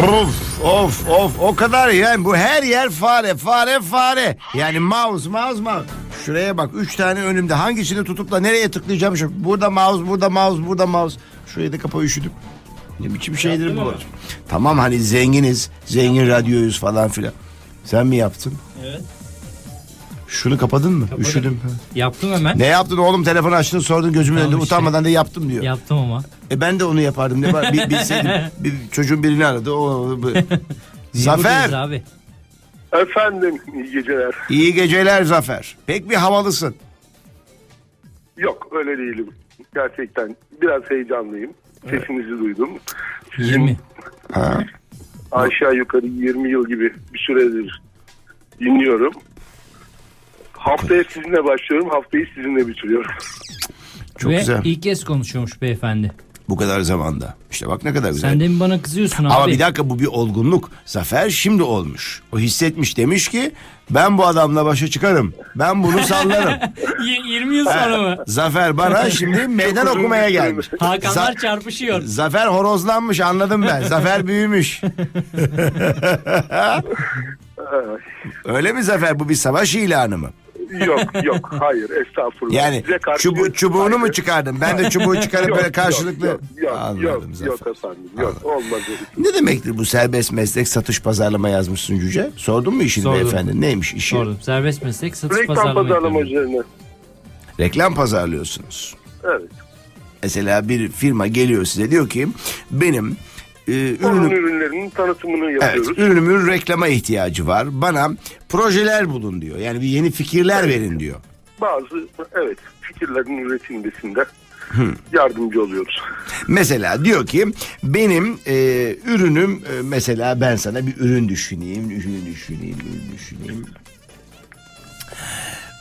Of of of o kadar yani bu her yer fare fare fare. Yani mouse mouse mouse. Şuraya bak üç tane önümde hangisini tutup da nereye tıklayacağım şu. Burada mouse burada mouse burada mouse. Şurayı da kapa üşüdüm. Ne biçim şeydir bu? Tamam hani zenginiz zengin radyoyuz falan filan. Sen mi yaptın? Evet. Şunu kapadın mı? Kapadım. Üşüdüm. Yaptım hemen. Ne yaptın oğlum telefonu açtın sordun gözümün Tamam önünde işte. utanmadan da yaptım diyor. Yaptım ama. E ben de onu yapardım. Ne var? Bir, bilseydim. bir, çocuğun birini aradı. O, bu. Zafer. abi. Efendim iyi geceler. İyi geceler Zafer. Pek bir havalısın. Yok öyle değilim. Gerçekten biraz heyecanlıyım. Sesinizi duydum. 20. Ha. Aşağı yukarı 20 yıl gibi bir süredir dinliyorum. Haftaya sizinle başlıyorum. Haftayı sizinle bitiriyorum. Çok Ve güzel. ilk kez konuşuyormuş beyefendi. Bu kadar zamanda. İşte bak ne kadar güzel. Sen de mi bana kızıyorsun abi? Ama bir dakika bu bir olgunluk. Zafer şimdi olmuş. O hissetmiş demiş ki ben bu adamla başa çıkarım. Ben bunu sallarım. Y- 20 yıl sonra mı? Zafer bana şimdi meydan okumaya gelmiş. Hakanlar Za- çarpışıyor. Zafer horozlanmış anladım ben. Zafer büyümüş. Öyle mi Zafer? Bu bir savaş ilanı mı? Yok yok hayır estağfurullah. Yani Size karşı çubu, çubuğunu mu saygı- çıkardın? Ben de çubuğu çıkarıp Yok, böyle karşılıklı... Yok yok Anladım yok, Zafer. yok efendim yok olmaz öyle. Ne demektir bu serbest meslek satış pazarlama yazmışsın Cüce? Sordun mu işini Sordum. beyefendi? Neymiş işi? Sordum. Serbest meslek satış Reklam pazarlama pazarlama yapıyorum. üzerine. Reklam pazarlıyorsunuz. Evet. Mesela bir firma geliyor size diyor ki benim e, Onun ürünüm, ürünlerinin tanıtımını evet, yapıyoruz. ürünümün reklama ihtiyacı var. Bana projeler bulun diyor. Yani bir yeni fikirler verin diyor. Bazı evet fikirlerin üretilmesinde yardımcı oluyoruz. Mesela diyor ki benim e, ürünüm e, mesela ben sana bir ürün düşüneyim, ürün düşüneyim, ürün düşüneyim.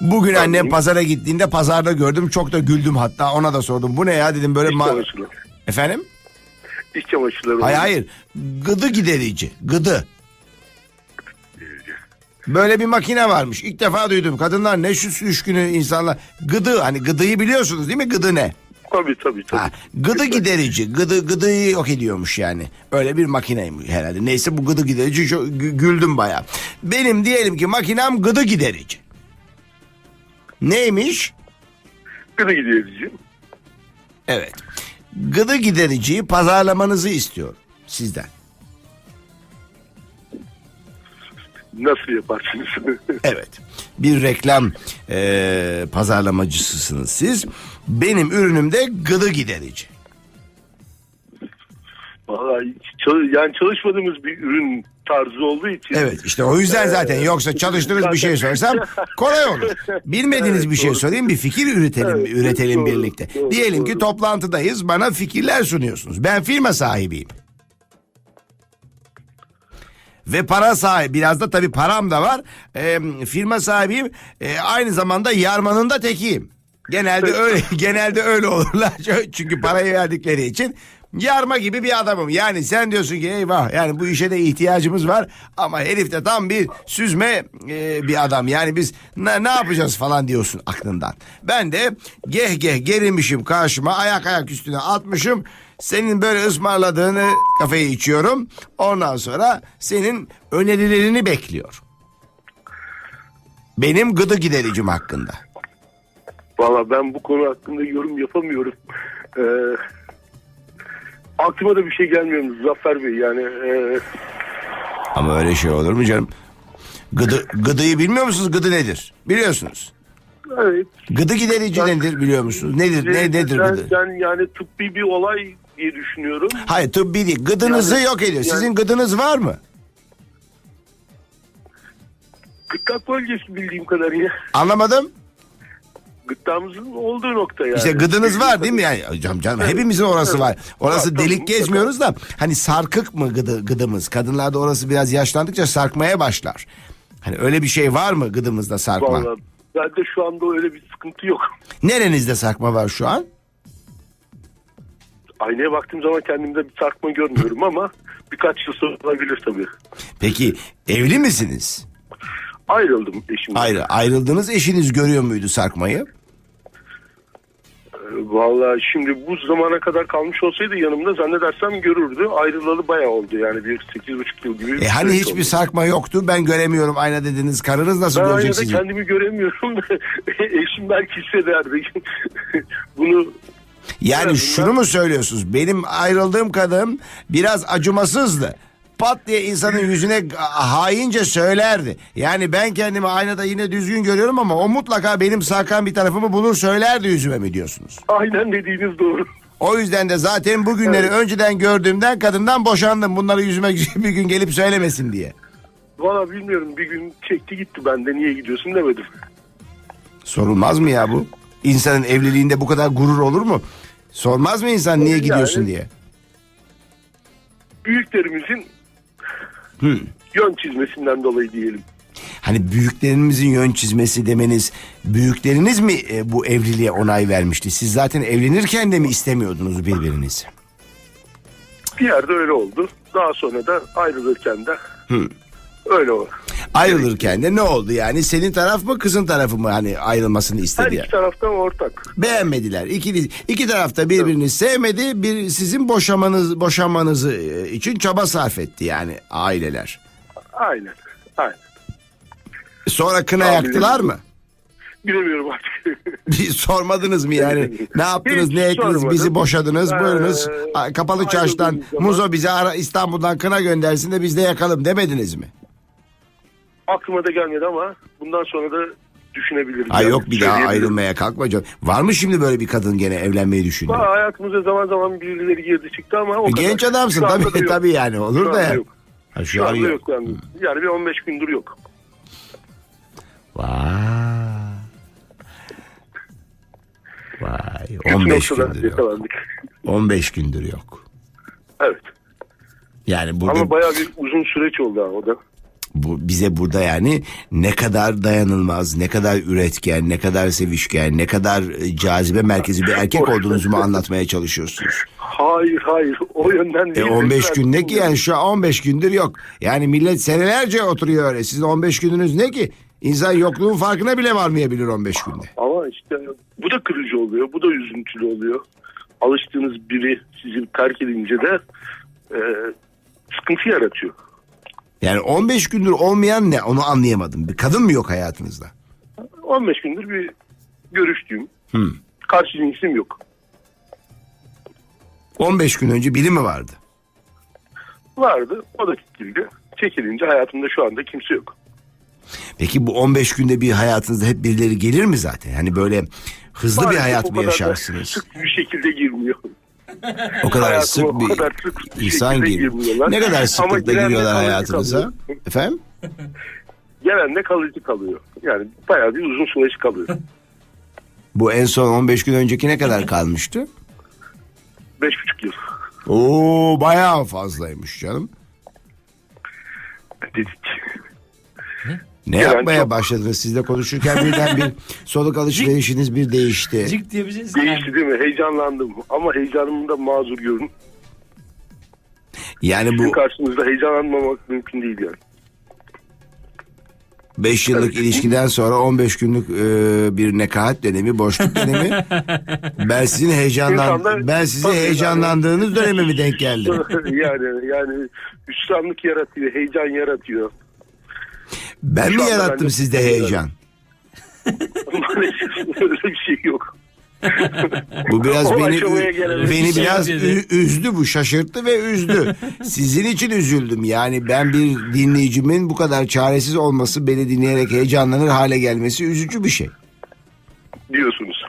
Bugün annem pazara gittiğinde pazarda gördüm çok da güldüm hatta ona da sordum. Bu ne ya dedim böyle ma-. Efendim? İç çamaşırları. Hayır hayır. Gıdı giderici. Gıdı. Böyle bir makine varmış. İlk defa duydum. Kadınlar ne şu üç günü insanlar. Gıdı hani gıdıyı biliyorsunuz değil mi? Gıdı ne? Tabii tabii tabii. Ha, gıdı giderici. Gıdı gıdıyı yok ediyormuş yani. Öyle bir makineymiş herhalde. Neyse bu gıdı giderici çok gü- güldüm baya. Benim diyelim ki makinem gıdı giderici. Neymiş? Gıdı giderici. Evet. Gıdı gidericiyi pazarlamanızı istiyorum sizden. Nasıl yaparsınız? Evet. Bir reklam eee pazarlamacısısınız siz. Benim ürünüm de gıdı giderici. Vallahi çalış, yani çalışmadığımız bir ürün tarzı olduğu için. Evet işte o yüzden zaten yoksa çalıştığınız bir şey sorsam kolay olur. Bilmediğiniz Evet, bir şey doğru. sorayım bir fikir üretelim Evet, üretelim doğru, birlikte. doğru, Diyelim ki doğru. toplantıdayız bana fikirler sunuyorsunuz. Ben firma sahibiyim. Ve para sahibi biraz da tabii param da var. Ee, firma sahibiyim. Ee, aynı zamanda yarmanın da tekiyim. Genelde öyle genelde öyle olurlar. Çünkü parayı verdikleri için yarma gibi bir adamım. Yani sen diyorsun ki eyvah yani bu işe de ihtiyacımız var ama herif de tam bir süzme e, bir adam. Yani biz ne, ne yapacağız falan diyorsun aklından. Ben de geh geh gerilmişim karşıma ayak ayak üstüne atmışım. Senin böyle ısmarladığını kafeye içiyorum. Ondan sonra senin önerilerini bekliyor. Benim gıdı gidericim hakkında. Valla ben bu konu hakkında yorum yapamıyorum. Ee, aklıma da bir şey gelmiyor Zafer Bey yani. E, Ama öyle şey olur mu canım? Gıdı, gıdıyı bilmiyor musunuz? Gıdı nedir? Biliyorsunuz. evet. Gıdı giderici nedir biliyor musunuz? Nedir? Ne, nedir ben, gıdı? ben yani tıbbi bir olay diye düşünüyorum. Hayır tıbbi değil. Gıdınızı Yani- yok ediyor. yani- Sizin gıdınız var mı? Gıtlak bölgesi bildiğim kadarıyla. Anlamadım. Gıdtamızın olduğu nokta yani. İşte gıdınız var değil mi? Yani canım canım hepimizin orası var. Orası Var, delik tabii, gezmiyoruz da hani sarkık mı gıdı, gıdımız? Kadınlarda orası biraz yaşlandıkça sarkmaya başlar. Hani öyle bir şey var mı gıdımızda sarkma? Vallahi bende şu anda öyle bir sıkıntı yok. Nerenizde sarkma var şu an? Aynaya baktığım zaman kendimde bir sarkma görmüyorum ama birkaç yıl sonra olabilir tabii. Peki evli misiniz? Ayrıldım eşimden. Ayrı, ayrıldığınız eşiniz görüyor muydu sarkmayı? Ee, Vallahi şimdi bu zamana kadar kalmış olsaydı yanımda zannedersem görürdü. Ayrılalı bayağı oldu yani bir 8,5 yıl gibi. E hani hiçbir oldu. sarkma yoktu. Ben göremiyorum ayna dediniz. Karınız nasıl Ben görecek sizi? kendimi göremiyorum. Eşim belki hissederdi. Bunu Yani şunu mu söylüyorsunuz? Benim ayrıldığım kadın biraz acımasızdı. Pat diye insanın yüzüne haince söylerdi. Yani ben kendimi aynada yine düzgün görüyorum ama o mutlaka benim sarkan bir tarafımı bulur söylerdi yüzüme mi diyorsunuz? aynen dediğiniz doğru. O yüzden de zaten bu günleri Evet. önceden gördüğümden kadından boşandım. Bunları yüzüme bir gün gelip söylemesin diye. Valla bilmiyorum bir gün çekti gitti ben de niye gidiyorsun demedim. Sorulmaz mı ya bu? İnsanın evliliğinde bu kadar gurur olur mu? Sormaz mı insan niye Yani- gidiyorsun diye? Büyüklerimizin Hı. yön çizmesinden dolayı diyelim. Hani büyüklerinizin yön çizmesi demeniz büyükleriniz mi e, bu evliliğe onay vermişti? Siz zaten evlenirken de mi istemiyordunuz birbirinizi? Bir yerde öyle oldu. Daha sonra da ayrılırken de Hı. öyle oldu. Ayrılırken de ne oldu yani? Senin taraf mı kızın tarafı mı hani ayrılmasını Her istedi? iki taraftan ortak. Beğenmediler. İki, iki tarafta birbirini sevmedi. Bir sizin boşamanız boşanmanızı e, için çaba sarf etti yani aileler. Aynen. Aynen. Sonra kına Tahmin yaktılar mı? Bilemiyorum artık. Sormadınız mı yani? Ne yaptınız, Hiç ne ettiniz, sormadım. bizi boşadınız, Ee, buyurunuz. Kapalı çarşıdan Muzo bize ara, İstanbul'dan kına göndersin de biz de yakalım demediniz mi? Aklıma da gelmedi ama bundan sonra da düşünebilirim. Ay Yani yok bir daha ayrılmaya kalkma canım. Var mı şimdi böyle bir kadın gene evlenmeyi düşünüyor? Valla hayatımıza zaman zaman birileri girdi çıktı ama o kadar. Genç adamsın Şu tabii yok. tabii yani olur Şu da anda ya. yok. Ha, şu, Şu an anda yok. yok yani. Yani bir 15 gündür yok. Vay. Vay. Kötü 15 noktada gündür yok. yakalandık. 15 gündür yok. Evet. Yani burada Ama bayağı bir uzun süreç oldu ha o da. Bu bize burada yani ne kadar dayanılmaz, ne kadar üretken, ne kadar sevişken, ne kadar e, cazibe merkezi bir erkek olduğunuzu mu anlatmaya çalışıyorsunuz? Hayır hayır o yönden E değil. 15 Mesela gün ne ki yani şu an 15 gündür yok. Yani millet senelerce oturuyor öyle. Sizin 15 gününüz ne ki? İnsan yokluğun farkına bile varmayabilir 15 günde. Ama işte bu da kırıcı oluyor. Bu da üzüntülü oluyor. Alıştığınız biri sizi terk edince de e, sıkıntı yaratıyor. Yani 15 gündür olmayan ne onu anlayamadım. Bir kadın mı yok hayatınızda? 15 gündür bir görüştüğüm Hı. karşı cinsim yok. 15 gün önce biri mi vardı? Vardı o da çekildi. Çekilince hayatımda şu anda kimse yok. Peki bu 15 günde bir hayatınızda hep birileri gelir mi zaten? Hani böyle hızlı bir Maalesef hayat o mı yaşarsınız? Sık bir şekilde girmiyor. O kadar Hayatıma sık o bir kadar sık insan girmiyorlar. Ne kadar Ama sıklıkla de giriyorlar hayatınıza? kalıyor. Efendim? Gelen de kalıcı kalıyor. Yani bayağı bir uzun süreç kalıyor. Bu en son 15 gün önceki ne kadar kalmıştı? Beş buçuk yıl. Oo bayağı fazlaymış canım. Dedik. Ne Yani yapmaya çok- başladınız? Sizle konuşurken birden bir soluk alışverişiniz bir değişti. Cık diye bir şey. Değişti değil mi? Heyecanlandım. Ama heyecanımı da mazur görün. Yani Sizin bu karşınızda heyecanlanmamak mümkün değil yani. 5 yıllık Evet. ilişkiden sonra 15 günlük e, bir nekaat dönemi, boşluk dönemi. ben sizin heyecanlan İnsanlar- ben size heyecanlandığınız döneme mi denk geldim? yani yani hüsranlık yaratıyor, heyecan yaratıyor. Ben mi Şu anda yarattım sizde heyecan? Maalesef öyle bir şey yok. Bu biraz O beni beni Şey biraz ü- üzdü bu şaşırttı ve üzdü. Sizin için üzüldüm. Yani ben bir dinleyicimin bu kadar çaresiz olması beni dinleyerek heyecanlanır hale gelmesi üzücü bir şey. Diyorsunuz.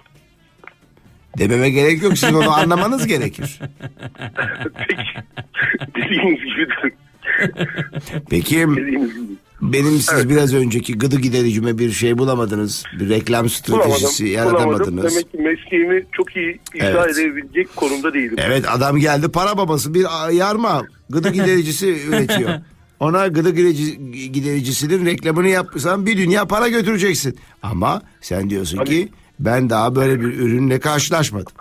Dememe gerek yok sizin onu anlamanız gerekir. Peki. Dediğiniz gibi. Peki Dediğiniz gibi. Benim siz Evet. biraz önceki gıdı gidericime bir şey bulamadınız. Bir reklam stratejisi Bulamadım. Bulamadım. yaratamadınız. Demek ki mesleğimi çok iyi icra Evet. edebilecek konumda değilim. Evet adam geldi para babası bir yarma gıdı gidericisi üretiyor. Ona gıdı giderici- gidericisinin reklamını yapsan bir dünya para götüreceksin. Ama sen diyorsun Hani- ki ben daha böyle bir ürünle karşılaşmadım.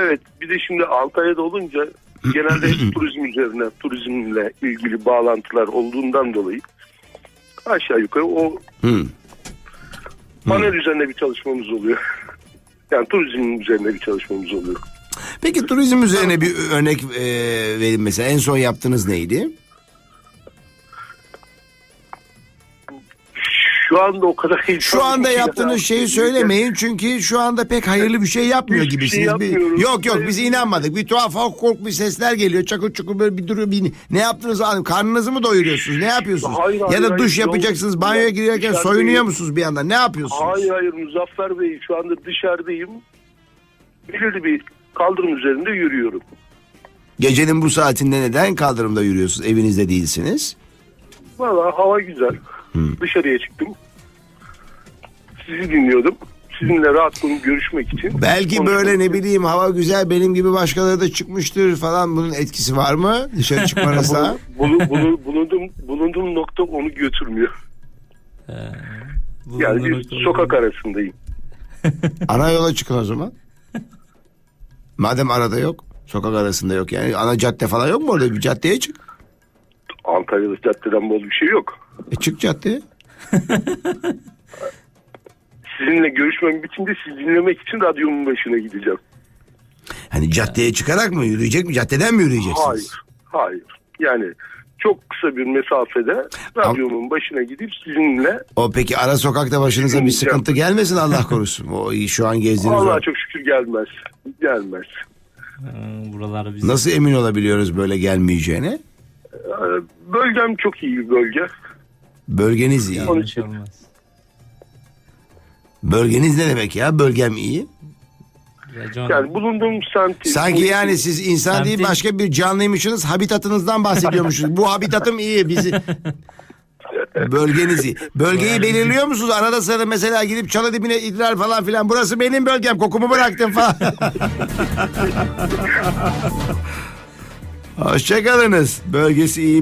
Evet bir de şimdi Altay'da olunca genelde turizm üzerine turizmle ilgili bağlantılar olduğundan dolayı aşağı yukarı o Hı. panel üzerine bir çalışmamız oluyor. Yani turizm üzerine bir çalışmamız oluyor. Peki turizm üzerine bir örnek e, verin mesela. En son yaptığınız neydi? Şu anda o kadar Şu anda yaptığınız şeyi söylemeyin çünkü şu anda pek hayırlı bir şey yapmıyor Hiçbir şey gibisiniz. Bir- yapmıyoruz. yok yok biz inanmadık. Bir tuhaf kork kork bir sesler geliyor. Çakır çukur böyle bir duruyor. Bir, ne yaptınız abi? Karnınızı mı doyuruyorsunuz? Ne yapıyorsunuz? Hayır, hayır, ya da hayır. duş Yok. yapacaksınız. Banyoya girerken Dışarıdayım. soyunuyor musunuz bir yandan? Ne yapıyorsunuz? Hayır hayır Muzaffer Bey şu anda dışarıdayım. Belirli bir kaldırım üzerinde yürüyorum. Gecenin bu saatinde neden kaldırımda yürüyorsunuz? Evinizde değilsiniz. Valla hava güzel. Dışarıya çıktım. Sizi dinliyordum. Sizinle rahat konuş görüşmek için. Belki konuşmak böyle ne bileyim hava güzel benim gibi başkaları da çıkmıştır falan bunun etkisi var mı? Dışarı çıkmanızda. Bunu, bunu, bulundum, bulunduğum nokta onu götürmüyor. Yani bir sokak arasındayım. Ana yola çıkın o zaman. Madem arada yok. Sokak arasında yok yani. Ana cadde falan yok mu orada? Bir caddeye çık. Antalya'da caddeden bol bir şey yok. E çık caddeye. Sizinle görüşmem bitince sizi dinlemek için radyomun başına gideceğim. Hani caddeye çıkarak mı yürüyecek mi? Caddeden mi yürüyeceksiniz? Hayır. Hayır. Yani çok kısa bir mesafede radyomun başına gidip sizinle O peki ara sokakta başınıza bir sıkıntı gelmesin Allah korusun. O şu an gezdiğiniz Allah'a o- çok şükür gelmez. Gelmez. Ee, Buralar biz. Nasıl emin olabiliyoruz böyle gelmeyeceğine? Ee, Bölgem çok iyi bir bölge. Bölgeniz iyi. Onun için. Bölgeniz ne demek ya? Bölgem iyi. Racon. Yani bulunduğum semti. Sanki yani siz insan değil Semtin- başka bir canlıymışsınız. Habitatınızdan bahsediyormuşsunuz. Bu habitatım iyi. Bizi Bölgeniz iyi. Bölgeyi belirliyor musunuz? Arada sırada mesela gidip çalı dibine idrar falan filan. Burası benim bölgem. Kokumu bıraktım falan. Hoşçakalınız. Bölgesi iyi